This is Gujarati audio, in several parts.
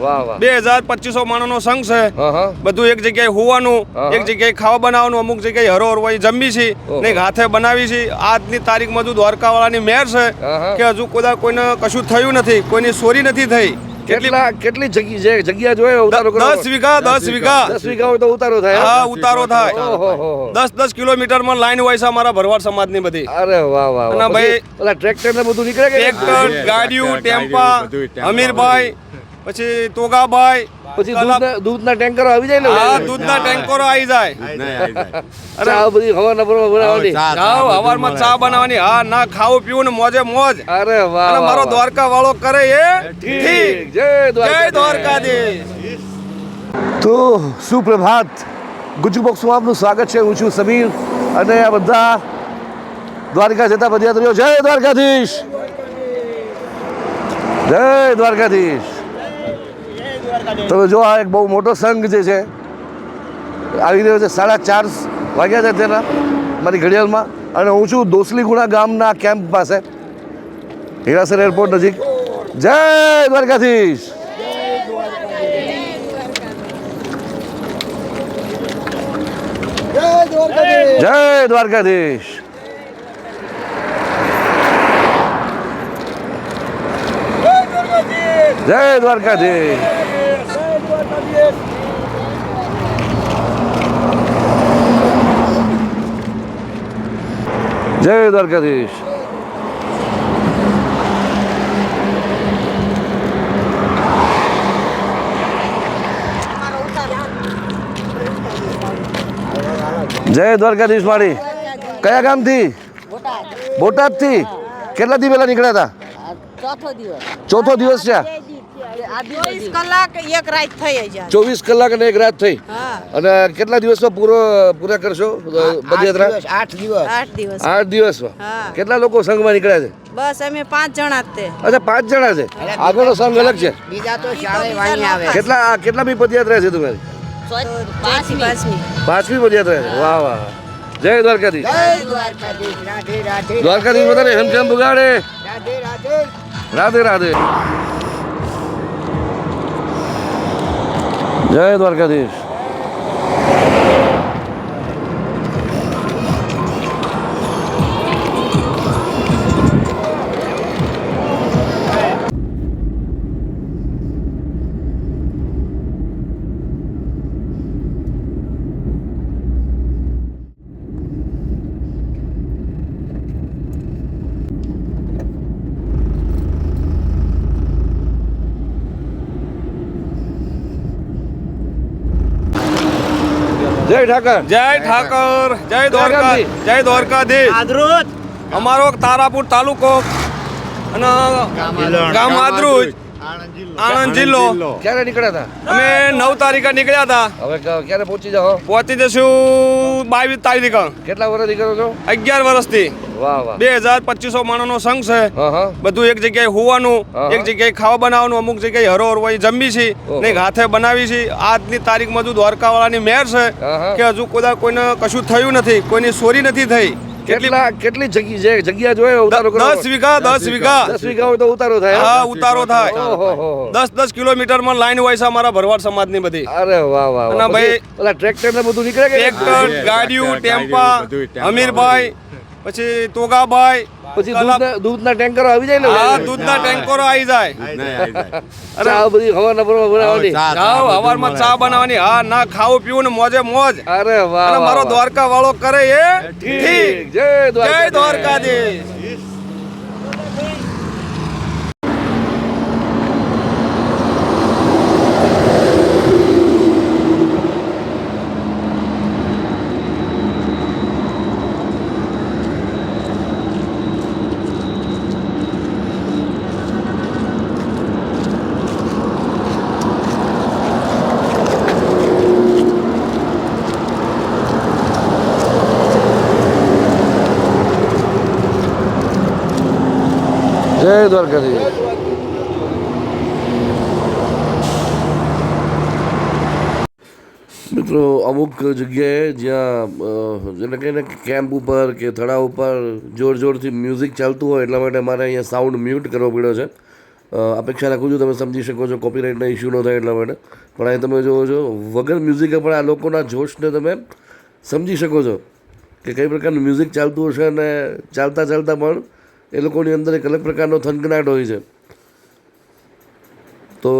વાહ વાહ. બે હજાર પચીસો માણસનો સંઘ છે. બધું એક જગ્યાએ હોવાનું એક જગ્યાએ ખાવા બનાવવાનું અમુક જગ્યાએ હરો હરવાઈ જમી છે ને હાથે બનાવી છે. આજની તારીખમાં દ્વારકા વાળાની મેર છે. કે હજુ કોઈ કોઈને કશું થયું નથી કોઈની ચોરી નથી થઈ. કેટલી કેટલા જગ્યા છે? જગ્યા જોઈએ ઉતારો દસ વીઘા દસ વીઘા. દસ વીઘા હોય તો ઉતારો થાય હા. ઉતારો થાય. દસ દસ કિલોમીટરમાં લાઈન હોય છે અમારા ભરવાડ સમાજની બધી. અરે વાહ વાહ અને ભાઈ- પછી ટ્રેક્ટર ને બધું નીકળે કે ટ્રેક્ટર ગાડીઓ ટેમ્પા અમીરભાઈ પછી તોગાભાઈ પછી દૂધના દૂધના ટેન્કરો આવી જાય ને હા દૂધના ટેન્કરો આવી જાય. અરે આ બધી હવાના પર બનાવવાની. જાઓ હવારમાં ચા બનાવવાની. હા ના ખાવું પીવું ને મોજે મોજ. અરે વાહ મારો દ્વારકા વાળો કરે એ ઠીક. જય જય દ્વારકાધીશ. દ્વારકાધીશ. તો સુપ્રભાત ગુજુ બોક્સમાં આપનું સ્વાગત છે. હું છું સમીર અને આ બધા દ્વારકા જતા પદયાત્રીઓ. જય દ્વારકાધીશ. જય દ્વારકાધીશ. તમે જો આ એક બહુ મોટો સંઘ જે છે, આવી રહ્યો છે સાડા ચાર વાગ્યા છે તેના, મારી ઘડિયાળમાં, અને હું છું દોસલીગુણા ગામના કેમ્પ પાસે, હીરાસર એરપોર્ટ નજીક. જય દ્વારકાધીશ! જય દ્વારકાધીશ! જય દ્વારકાધીશ! જય દ્વારકાધીશ જય દ્વારકાધીશ માળી કયા ગામથી બોટાદથી કેટલા દી પહેલા નીકળ્યા હતા ચોથો દિવસ. ચોથો દિવસ છે? ચોવીસ કલાક એક રાત થઈ જાય ચોવીસ કલાક અને એક રાત થઈ. અને કેટલા દિવસમાં પૂરો પૂરા કરશો? પદયાત્રા? આઠ દિવસ. આઠ દિવસ. આઠ દિવસમાં કેટલા લોકો સંઘમાં નીકળ્યા છે? બસ અમે પાંચ જણા જ તે. અચ્છા પાંચ જણા છે? આગળનો સંઘ અલગ છે? બીજા તો શાળે વાણી આવે. કેટલા બી પદયાત્રા છે તમારી? પાંચમી. પાંચમી. પાંચમી પદયાત્રા છે? વાહ વાહ જય દ્વારકાધીશ. દ્વારકાધીશ. રાધે રાધે. દ્વારકાધીશ બધાને હેમખેમ બગાડે રાધે રાધે જય દ્વારકાધીશ જય ઠાકર. જય ઠાકર. જય દ્વારકા. જય દ્વારકાધીશ. અમારો તારાપુર તાલુકો અને ગામ આદરૂજ આણંદ જિલ્લો. ક્યારે નીકળ્યા હતા? અમે નવ તારીખે નીકળ્યા હતા. હવે ક્યારે પહોંચી જાઓ? પહોંચી જશું બાવીસ તારીખ. કેટલા વર્ષથી કરો છો? અગિયાર વર્ષથી. બે હજાર પચીસો માણસનો સંઘ છે. બધું એક જગ્યાએ હોવાનું એક જગ્યાએ ખાવા બનાવવાનું અમુક જગ્યાએ હરો હોય જમી છે ને હાથે બનાવી છે. આજની તારીખમાં દ્વારકા દ્વારકાવાળાની મેર છે. કે હજુ કોઈ કોઈને કશું થયું નથી કોઈની ચોરી નથી થઈ. કેટલી કેટલા જગ્યા જગ્યા જોઈએ ઉતારો કરો. દસ વીઘા દસ વીઘા. દસ વીઘા હોય તો ઉતારો થાય હા. ઉતારો થાય. ઓહો હો હો. દસ દસ કિલોમીટરમાં લાઈન હોય છે અમારા ભરવાડ સમાજની બધી. અરે વાહ વાહ વાહ. અને ભાઈ- પછી ટ્રેક્ટર ને બધું નીકળે કે ટ્રેક્ટર ગાડીઓ ટેમ્પા અમીરભાઈ પછી તોગાભાઈ પછી દૂધના ટેન્કરો આવી જાય ને હા દૂધના ટેન્કરો આવી જાય. અરે આ બધી હવાના બરોબર બનાવવાની. જાઓ હવારમાં ચા બનાવવાની. હા ના ખાવું પીવું ને મોજે મોજ. અરે વાહ મારો દ્વારકા વાળો કરે એ ઠીક. જય જય જય દ્વારકાધીશ. જય દ્વારકાધીશ. મિત્રો, અમુક જગ્યાએ જ્યાં જેને કહીને કેમ્પ ઉપર કે તળાવ ઉપર જોર જોરથી મ્યુઝિક ચાલતું હોય એટલા માટે મારે અહીંયા સાઉન્ડ મ્યુટ કરવો પડ્યો છે. અપેક્ષા રાખું છું તમે સમજી શકો છો કોપીરાઇટના ઇસ્યુ ન થાય એટલા માટે. પણ અહીં તમે જોવો છો, વગર મ્યુઝિકે પણ આ લોકોના જોશને તમે સમજી શકો છો કે કઈ પ્રકારનું મ્યુઝિક ચાલતું હશે અને ચાલતા ચાલતા પણ એ લોકોની અંદર એક અલગ પ્રકારનો થનગનાટ હોય છે. તો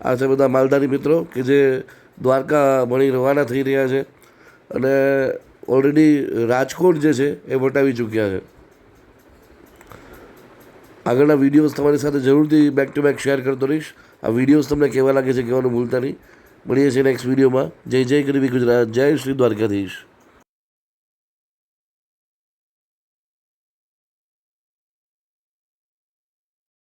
આ છે બધા માલધારી મિત્રો કે જે દ્વારકા ભણી રવાના થઈ રહ્યા છે અને ઓલરેડી રાજકોટ જે છે એ વટાવી ચૂક્યા છે. આગળના વિડીયોઝ તમારી સાથે જરૂરથી બેક ટુ બેક શેર કરતો રહીશ. આ વિડીયોઝ તમને કેવા લાગે છે કહેવાનું ભૂલતા નહીં. મળીએ છીએ નેક્સ્ટ વિડીયોમાં. જય જય ગરીબી ગુજરાત. જય શ્રી દ્વારકાધીશ.